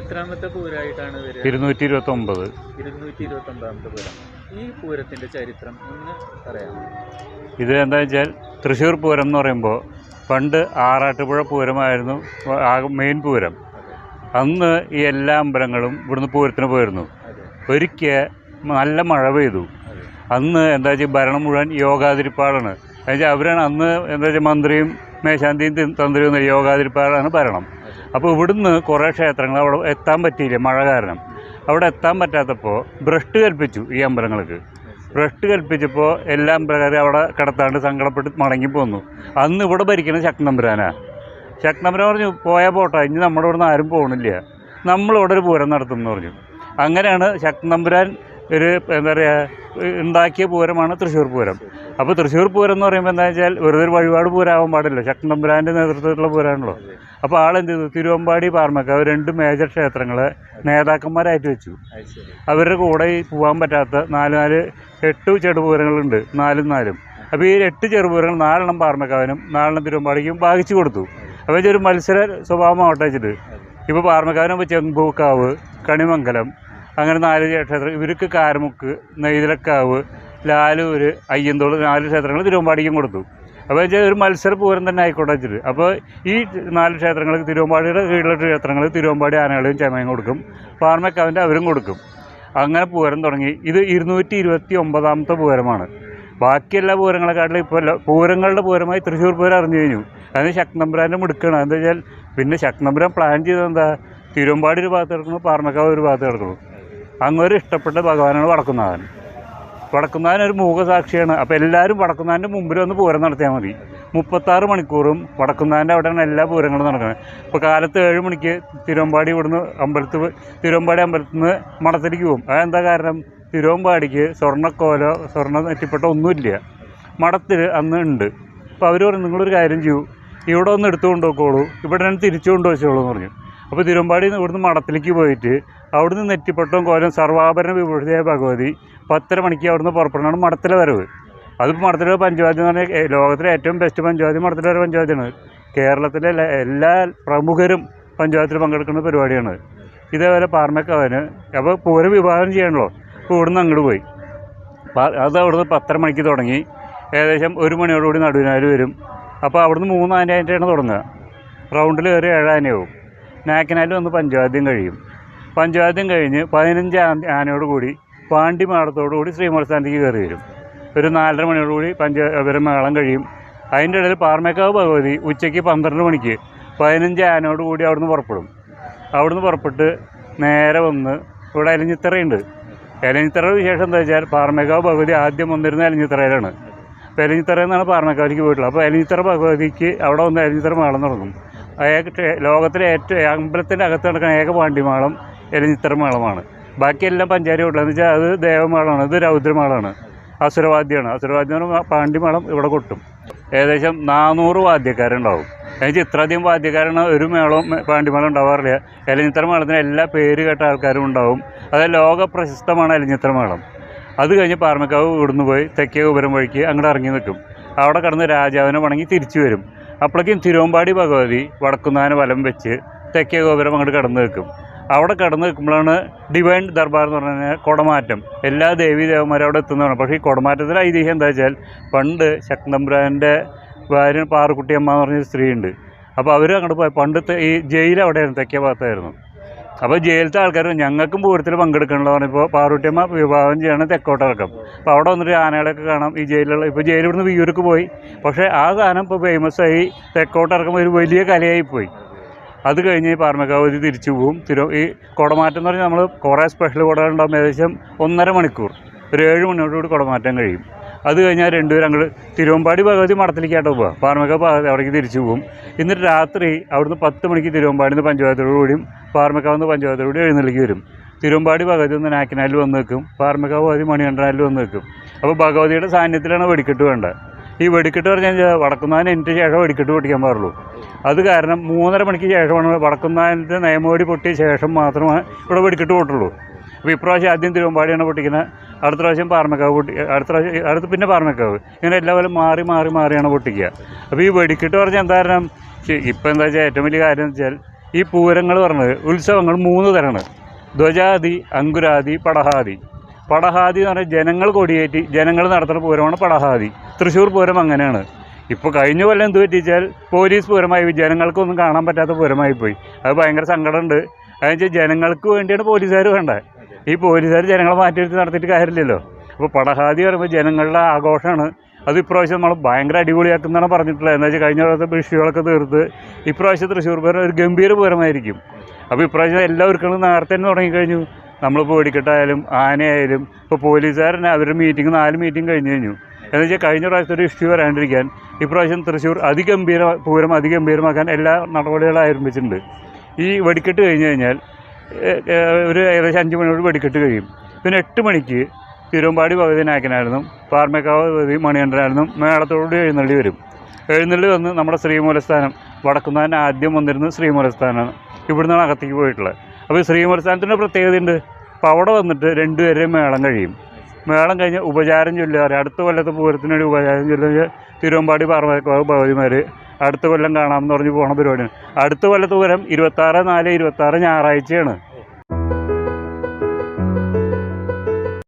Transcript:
എത്രാമത്തെ പൂരമായിട്ടാണ് വരിക? ഇരുന്നൂറ്റി ഇരുപത്തി ഒമ്പത് ഇരുന്നൂറ്റി ഇരുപത്തി ഒമ്പതാമത്തെ പൂരം. ഈ പൂരത്തിന്റെ ചരിത്രം ഒന്ന് പറയാമോ? ഇത് എന്താ വെച്ചാൽ തൃശ്ശൂർ പൂരം എന്ന് പറയുമ്പോൾ പണ്ട് ആറാട്ടുപുഴ പൂരമായിരുന്നു മെയിൻ പൂരം. അന്ന് ഈ എല്ലാ അമ്പലങ്ങളും ഇവിടുന്ന് പൂരത്തിന് പോയിരുന്നു. ഒരിക്കൽ നല്ല മഴ പെയ്തു. അന്ന് എന്താ വെച്ചാൽ ഭരണം മുഴുവൻ യോഗാതിരിപ്പാടാണ്. എന്നുവെച്ചാൽ അവരാണ് അന്ന് എന്താ വെച്ചാൽ മന്ത്രിയും മേശാന്തിയും തന്ത്രിയും യോഗാതിരിപ്പാടാണ് ഭരണം. അപ്പോൾ ഇവിടുന്ന് കുറേ ക്ഷേത്രങ്ങൾ അവിടെ എത്താൻ പറ്റിയില്ല മഴ കാരണം. അവിടെ എത്താൻ പറ്റാത്തപ്പോൾ ഭ്രഷ്ട് കൽപ്പിച്ചു ഈ അമ്പലങ്ങൾക്ക്. ഭ്രഷ്ട് കൽപ്പിച്ചപ്പോൾ എല്ലാ അമ്പലക്കാരും അവിടെ കിടത്താണ്ട് സങ്കടപ്പെട്ട് മടങ്ങി പോന്നു. അന്ന് ഇവിടെ ഭരിക്കുന്നത് ശക്തമ്പുരാനാ ശക്തമ്പുരാൻ പറഞ്ഞു പോയാൽ പോട്ടെ ഇനി നമ്മുടെ ഇവിടെ നിന്ന് ആരും പോകണില്ല നമ്മളിവിടെ ഒരു പൂരം നടത്തും എന്ന് പറഞ്ഞു. അങ്ങനെയാണ് ശക്തമ്പുരാൻ ഒരു എന്താ പറയുക ഉണ്ടാക്കിയ പൂരമാണ് തൃശ്ശൂർ പൂരം. അപ്പോൾ തൃശ്ശൂർ പൂരം എന്ന് പറയുമ്പോൾ എന്താ വെച്ചാൽ വെറുതെ ഒരു വഴിപാട് പൂരാവാൻ പാടില്ല. ശക്തമ്പുരാന്റെ നേതൃത്വത്തിലുള്ള പൂരാണല്ലോ. അപ്പോൾ ആളെന്ത് ചെയ്തു? തിരുവമ്പാടി പാർമക്കാവ് രണ്ട് മേജർ ക്ഷേത്രങ്ങളെ നേതാക്കന്മാരായിട്ട് വെച്ചു. അവരുടെ കൂടെ ഈ പോകാൻ പറ്റാത്ത നാല് നാല് എട്ട് ചെടുപൂരങ്ങളുണ്ട് നാലും നാലും. അപ്പോൾ ഈ എട്ട് ചെറുപൂരങ്ങൾ നാലെണ്ണം പാർമക്കാവിനും നാലെണ്ണം തിരുവമ്പാടിക്കും ഭാഗിച്ചു കൊടുത്തു. അപ്പോൾ ഒരു മത്സര സ്വഭാവമാവട്ടെ വെച്ചിട്ട്. ഇപ്പോൾ പാർമക്കാവിനാകുമ്പോൾ ചെമ്പൂക്കാവ് കണിമംഗലം അങ്ങനെ നാല് ക്ഷേത്രം ഇവർക്ക് കാരമുക്ക് നെയ്തലക്കാവ് ലാലൂർ അയ്യന്തോൾ നാല് ക്ഷേത്രങ്ങൾ തിരുവമ്പാടിക്കും കൊടുത്തു. അപ്പോൾ വെച്ചാൽ ഒരു മത്സര പൂരം തന്നെ ആയിക്കോട്ടെ വെച്ചിട്ട്. അപ്പോൾ ഈ നാല് ക്ഷേത്രങ്ങൾ തിരുവമ്പാടിയുടെ കീഴിലുള്ള ക്ഷേത്രങ്ങൾ തിരുവമ്പാടി ആനകളെയും ചെമയും കൊടുക്കും. പാർമക്കാവിന്റെ അവരും കൊടുക്കും. അങ്ങനെ പൂരം തുടങ്ങി. ഇത് ഇരുന്നൂറ്റി ഇരുപത്തി ഒമ്പതാമത്തെ പൂരമാണ് ബാക്കി എല്ലാ പൂരങ്ങളെക്കാട്ടിലും ഇപ്പോൾ പൂരങ്ങളുടെ പൂരമായി തൃശ്ശൂർ പൂരം അറിഞ്ഞു കഴിഞ്ഞു. അതിന് ശക്തമ്പുരാന്റെ മിടുക്കാണ്. എന്താ വെച്ചാൽ പിന്നെ ശക്തമ്പുരാൻ പ്ലാൻ ചെയ്തത് എന്താ തിരുവമ്പാടി ഒരു ഭാഗത്ത് കിടക്കുന്നു പാർമക്കാവ് ഒരു ഭാഗത്ത് കിടക്കുന്നു. അങ്ങൊരു ഇഷ്ടപ്പെട്ട ഭഗവാനാണ് വടക്കുന്നാഥൻ. വടക്കുന്നാഥൻ ഒരു മൂകസാക്ഷിയാണ്. അപ്പോൾ എല്ലാവരും വടക്കുന്നാന്റെ മുമ്പിൽ വന്ന് പൂരം നടത്തിയാൽ മതി. മുപ്പത്താറ് മണിക്കൂറും വടക്കുന്നാന്റെ അവിടെയാണ് എല്ലാ പൂരങ്ങളും നടക്കുന്നത്. ഇപ്പോൾ കാലത്ത് ഏഴ് മണിക്ക് തിരുവമ്പാടി ഇവിടുന്ന് അമ്പലത്തിൽ പോയി- തിരുവമ്പാടി അമ്പലത്തിൽ നിന്ന് മഠത്തിലേക്ക് പോകും. അതെന്താ കാരണം? തിരുവമ്പാടിക്ക് സ്വർണക്കോലോ സ്വർണ നെറ്റിപ്പെട്ട ഒന്നുമില്ല. മഠത്തിൽ അന്ന് ഉണ്ട്. അപ്പോൾ അവർ പറഞ്ഞു നിങ്ങളൊരു കാര്യം ചെയ്യൂ. ഇവിടെ ഒന്ന് എടുത്തു കൊണ്ടുപോയിക്കോളൂ ഇവിടെ തന്നെ തിരിച്ചു കൊണ്ടുവച്ചോളൂ എന്ന് പറഞ്ഞു. അപ്പോൾ തിരുവമ്പാടി ഇവിടുന്ന് മഠത്തിലേക്ക് പോയിട്ട് അവിടുന്ന് നെറ്റിപ്പട്ടവും കോലം സർവാഭരണ വിഭൂഷിതയായ ഭഗവതി പത്തര മണിക്ക് അവിടുന്ന് പുറപ്പെടുന്നതാണ് മടത്തല വരവ്. അതിപ്പോൾ മടത്തല പഞ്ചവാദ്യം എന്ന് പറഞ്ഞാൽ ലോകത്തിലെ ഏറ്റവും ബെസ്റ്റ് പഞ്ചായത്ത് മടത്തല പഞ്ചായത്താണ് കേരളത്തിലെ എല്ലാ- പ്രമുഖരും പഞ്ചായത്തിൽ പങ്കെടുക്കുന്ന പരിപാടിയാണ്. ഇതേപോലെ പാർമക്കവന് അപ്പോൾ പൂരം വിഭാഗം ചെയ്യണല്ലോ അപ്പോൾ ഇവിടുന്ന് അങ്ങോട്ട് പോയി അത് അവിടുന്ന് പത്തര മണിക്ക് തുടങ്ങി. ഏകദേശം ഒരു മണിയോടുകൂടി നടുവിനാല് വരും. അപ്പോൾ അവിടുന്ന് മൂന്ന് ആനയായിട്ടാണ് തുടങ്ങുക. റൗണ്ടിൽ കയറി ഏഴാനയാവും നാക്കിനാലും വന്ന് പഞ്ചവാദ്യം കഴിയും. പഞ്ചവാദ്യം കഴിഞ്ഞ് പതിനഞ്ച് ആനയോട് കൂടി പാണ്ടി മാടത്തോടു കൂടി ശ്രീമത്സ്ഥാനത്തേക്ക് കയറി വരും. ഒരു നാലര മണിയോടുകൂടി പഞ്ചായത്ത് മേളം കഴിയും. അതിന്റെ ഇടയിൽ പാർമേക്കാവ് ഭഗവതി ഉച്ചയ്ക്ക് പന്ത്രണ്ട് മണിക്ക് പതിനഞ്ച് ആനയോട് കൂടി അവിടുന്ന് പുറപ്പെടും. അവിടുന്ന് പുറപ്പെട്ട് നേരെ വന്ന് ഇവിടെ എലഞ്ഞിത്തറയുണ്ട് എലഞ്ഞിത്തറയുടെ വിശേഷം എന്താ വെച്ചാൽ പാർമേക്കാവ് ഭഗവതി ആദ്യം വന്നിരുന്ന എലഞ്ഞിത്തറയിലാണ് അപ്പോൾ എലഞ്ഞിത്തറയിൽ നിന്നാണ് പാർമേക്കാവിലേക്ക് പോയിട്ടുള്ളത്. അപ്പോൾ എലഞ്ഞിത്തറ ഭഗവതിക്ക് അവിടെ വന്ന് എലഞ്ഞിത്തറ മേളം തുടങ്ങും ലോകത്തിലെ ഏറ്റവും അമ്പലത്തിന്റെ അകത്ത് നടക്കുന്ന ഏക പാണ്ടിമാളം എലഞ്ഞിത്തറ മേളമാണ് ബാക്കിയെല്ലാം പഞ്ചാരി കൊട്ടിലെന്ന് വെച്ചാൽ അത് ദേവമേളമാണ് ഇത് രൗദ്രമേളമാണ് അസുരവാദ്യമാണ്. അസുരവാദ്യം എന്ന് പറഞ്ഞാൽ പാണ്ടിമേളം ഇവിടെ കൊട്ടും. ഏകദേശം നാനൂറ് വാദ്യക്കാരുണ്ടാവും. എന്നുവെച്ചാൽ ഇത്രയധികം വാദ്യക്കാരാണ് ഒരു മേളവും പാണ്ഡിമേളം ഉണ്ടാവാറില്ല. എലഞ്ഞിത്തറ മേളത്തിന് എല്ലാ പേര് കേട്ട ആൾക്കാരും ഉണ്ടാവും. അത് ലോക പ്രശസ്തമാണ് എലഞ്ഞിത്തറ മേളം അത് കഴിഞ്ഞ് പാർമക്കാവ് ഇവിടുന്ന് പോയി തെക്കേ ഉപരം വഴിക്ക് അങ്ങോട്ട് ഇറങ്ങി നിൽക്കും. അവിടെ കടന്ന് രാജാവിനെ വണങ്ങി തിരിച്ചു വരും. അപ്പോഴേക്കും തിരുവമ്പാടി ഭഗവതി വടക്കുന്നാന വലം വെച്ച് തെക്കേ ഗോപുരം അങ്ങോട്ട് കടന്നു നിൽക്കും. അവിടെ കടന്നു നിൽക്കുമ്പോഴാണ് ഡിവൈൻ ദർബാർ എന്ന് പറഞ്ഞാൽ കുടമാറ്റം. എല്ലാ ദേവീ ദേവന്മാരും അവിടെ എത്തുന്നതാണ്. പക്ഷേ ഈ കുടമാറ്റത്തിലെ ഐതിഹ്യം എന്താ വെച്ചാൽ പണ്ട് ശക്തമ്പുരാന്റെ ഭാര്യ പാറുക്കുട്ടിയമ്മ എന്ന് പറഞ്ഞൊരു സ്ത്രീയുണ്ട്. അപ്പോൾ അവർ അങ്ങോട്ട് പോയി. പണ്ടത്തെ ഈ ജയിൽ അവിടെയായിരുന്നു തെക്കേ ഭാഗത്തായിരുന്നു. അപ്പോൾ ജയിലത്തെ ആൾക്കാർ ഞങ്ങൾക്കും പൂരത്തിൽ പങ്കെടുക്കണമെന്ന് പറഞ്ഞപ്പോൾ പാറുട്ടിയമ്മ വിവാഹം ചെയ്യണം തെക്കോട്ടിറക്കം അപ്പോൾ അവിടെ വന്നിട്ട് ആനകളൊക്കെ കാണാം ഈ ജയിലുള്ള ഇപ്പോൾ ജയിലിൽ ഇവിടുന്ന് വിയൂർക്ക് പോയി. പക്ഷേ ആ സാധനം ഇപ്പോൾ ഫേമസ് ആയി തെക്കോട്ടിറക്കം ഒരു വലിയ കലയായി പോയി അത് കഴിഞ്ഞ് ഈ പാർമകാവതി തിരിച്ചു പോവും. തിരു ഈ കുടമാറ്റം എന്ന് പറഞ്ഞാൽ നമ്മൾ കുറേ സ്പെഷ്യൽ കുടകളുണ്ടാകും ഏകദേശം ഒന്നര മണിക്കൂർ. ഒരു ഏഴ് മണിയോടുകൂടി കുടമാറ്റം കഴിയും. അത് കഴിഞ്ഞാൽ രണ്ടുപേരും അങ്ങോട്ട് തിരുവമ്പാടി ഭഗവതി മഠത്തിലേക്കായിട്ട് പോവുക പാർമക ഭാഗത്ത് അവിടേക്ക് തിരിച്ചു പോകും എന്നിട്ട് രാത്രി അവിടുന്ന് പത്ത് മണിക്ക് തിരുവമ്പാടി നിന്ന് പഞ്ചായത്തോട് കൂടിയും പാർമക്കാവ് നിന്ന് പഞ്ചായത്തോടു കൂടി എഴുന്നള്ളിക്ക് വരും. തിരുവമ്പാടി ഭഗവതി ഒന്ന് നാക്കിനാലിൽ വന്ന് നിൽക്കും. പാർമക ഭഗവതി മണികണ്ഠനാലിൽ വന്ന് നിൽക്കും. അപ്പോൾ ഭഗവതിയുടെ സാന്നിധ്യത്തിലാണ് വെടിക്കെട്ട് വേണ്ടത്. ഈ വെടിക്കെട്ട് പറഞ്ഞാൽ വടക്കുന്നാൻ എനിക്ക് ശേഷം വെടിക്കെട്ട് പൊട്ടിക്കാൻ പാടുള്ളൂ. അത് കാരണം മൂന്നര മണിക്ക് ശേഷമാണ് വടക്കുന്നാനത്തെ നയമോടി പൊട്ടിയ ശേഷം മാത്രമേ ഇവിടെ വെടിക്കെട്ട് പൊട്ടുള്ളൂ. അപ്പോൾ ഇപ്രാവശ്യം ആദ്യം തിരുവമ്പാടിയാണ് പൊട്ടിക്കുന്നത്. അടുത്ത പ്രാവശ്യം പാർമക്കാവ് പൊട്ടി അടുത്ത പ്രാവശ്യം അടുത്ത് പിന്നെ പാർമക്കാവ് ഇങ്ങനെ എല്ലാ പോലും മാറി മാറി മാറിയാണ് പൊട്ടിക്കുക. അപ്പോൾ ഈ വെടിക്കെട്ട് പറഞ്ഞാൽ എന്താ കാരണം? ഇപ്പം എന്താ വെച്ചാൽ ഏറ്റവും വലിയ കാര്യം എന്ന് വെച്ചാൽ ഈ പൂരങ്ങൾ പറഞ്ഞത് ഉത്സവങ്ങൾ മൂന്ന് തരമാണ് ധ്വജാതി അങ്കുരാതി പടഹാതി. പടഹാതി എന്ന് പറഞ്ഞാൽ ജനങ്ങൾ കൊടിയേറ്റി ജനങ്ങൾ നടത്തുന്ന പൂരമാണ് പടഹാതി. തൃശ്ശൂർ പൂരം അങ്ങനെയാണ്. ഇപ്പോൾ കഴിഞ്ഞ കൊല്ലം എന്ത് പറ്റിച്ചാൽ പോലീസ് പൂരമായി. ജനങ്ങൾക്കൊന്നും കാണാൻ പറ്റാത്ത പൂരമായി പോയി. അത് ഭയങ്കര സങ്കടമുണ്ട്. അതെന്ന് വെച്ചാൽ ജനങ്ങൾക്ക് വേണ്ടിയാണ് പോലീസുകാർ വേണ്ടത് ഈ പോലീസുകാർ ജനങ്ങളെ മാറ്റിയെടുത്ത് നടത്തിയിട്ട് കാര്യമില്ലല്ലോ. അപ്പോൾ പടഹാതി പറയുമ്പോൾ ജനങ്ങളുടെ ആഘോഷമാണ്. അത് ഇപ്രാവശ്യം നമ്മൾ ഭയങ്കര അടിപൊളിയാക്കുന്നതാണ് പറഞ്ഞിട്ടുള്ളത്. എന്താ വെച്ചാൽ കഴിഞ്ഞ പ്രാവശ്യത്തെ വിഷയങ്ങളൊക്കെ തീർത്ത് ഇപ്രാവശ്യം തൃശ്ശൂർ പൂരം ഒരു ഗംഭീര പൂരമായിരിക്കും. അപ്പോൾ ഇപ്രാവശ്യം എല്ലാവർക്കും നേരത്തെ തന്നെ തുടങ്ങിക്കഴിഞ്ഞു. നമ്മളിപ്പോൾ വെടിക്കെട്ടായാലും ആനയായാലും ഇപ്പോൾ പോലീസുകാരനെ അവരുടെ മീറ്റിംഗ് നാല് മീറ്റിംഗ് കഴിഞ്ഞ് കഴിഞ്ഞു. എന്ന് വെച്ചാൽ കഴിഞ്ഞ പ്രാവശ്യത്തെ ഒരു ഇഷ്യൂ വരാണ്ടിരിക്കാൻ ഇപ്രാവശ്യം തൃശ്ശൂർ അതിഗംഭീര പൂരം അതിഗംഭീരമാക്കാൻ എല്ലാ നടപടികളും ആരംഭിച്ചിട്ടുണ്ട് ഈ വെടിക്കെട്ട് കഴിഞ്ഞ് കഴിഞ്ഞാൽ ഒരു ഏകദേശം അഞ്ച് മണിയോട് വെടിക്കെട്ട് കഴിയും. പിന്നെ എട്ട് മണിക്ക് തിരുവമ്പാടി ഭഗവതി നായകനായിരുന്നു പാർമേക്കാവ് ഭഗവതി മണികണ്ഠനായിരുന്നു മേളത്തോട് എഴുന്നള്ളി വരും. എഴുന്നള്ളി വന്ന് നമ്മുടെ ശ്രീമൂലസ്ഥാനം വടക്കുന്നാൻ ആദ്യം വന്നിരുന്നത് ശ്രീമൂലസ്ഥാനമാണ് ഇവിടുന്നാണ് അകത്തേക്ക് പോയിട്ടുള്ളത്. അപ്പോൾ ശ്രീമൂലസ്ഥാനത്തിന്റെ പ്രത്യേകതയുണ്ട്. അപ്പോൾ അവിടെ വന്നിട്ട് രണ്ടുപേരെയും മേളം കഴിയും. മേളം കഴിഞ്ഞ് ഉപചാരം ചൊല്ലുക അടുത്ത കൊല്ലത്തെ പൂരത്തിന് വേണ്ടി ഉപചാരം ചൊല്ലുക തിരുവമ്പാടി പാർമേക്കാവ് ഭഗവതിമാർ അടുത്ത കൊല്ലം കാണാമെന്ന് പറഞ്ഞ് പോണ പരിപാടിയാണ്. അടുത്ത കൊല്ലത്തെ പൂരം ഇരുപത്താറ് നാല് ഇരുപത്താറ് ഞായറാഴ്ചയാണ്.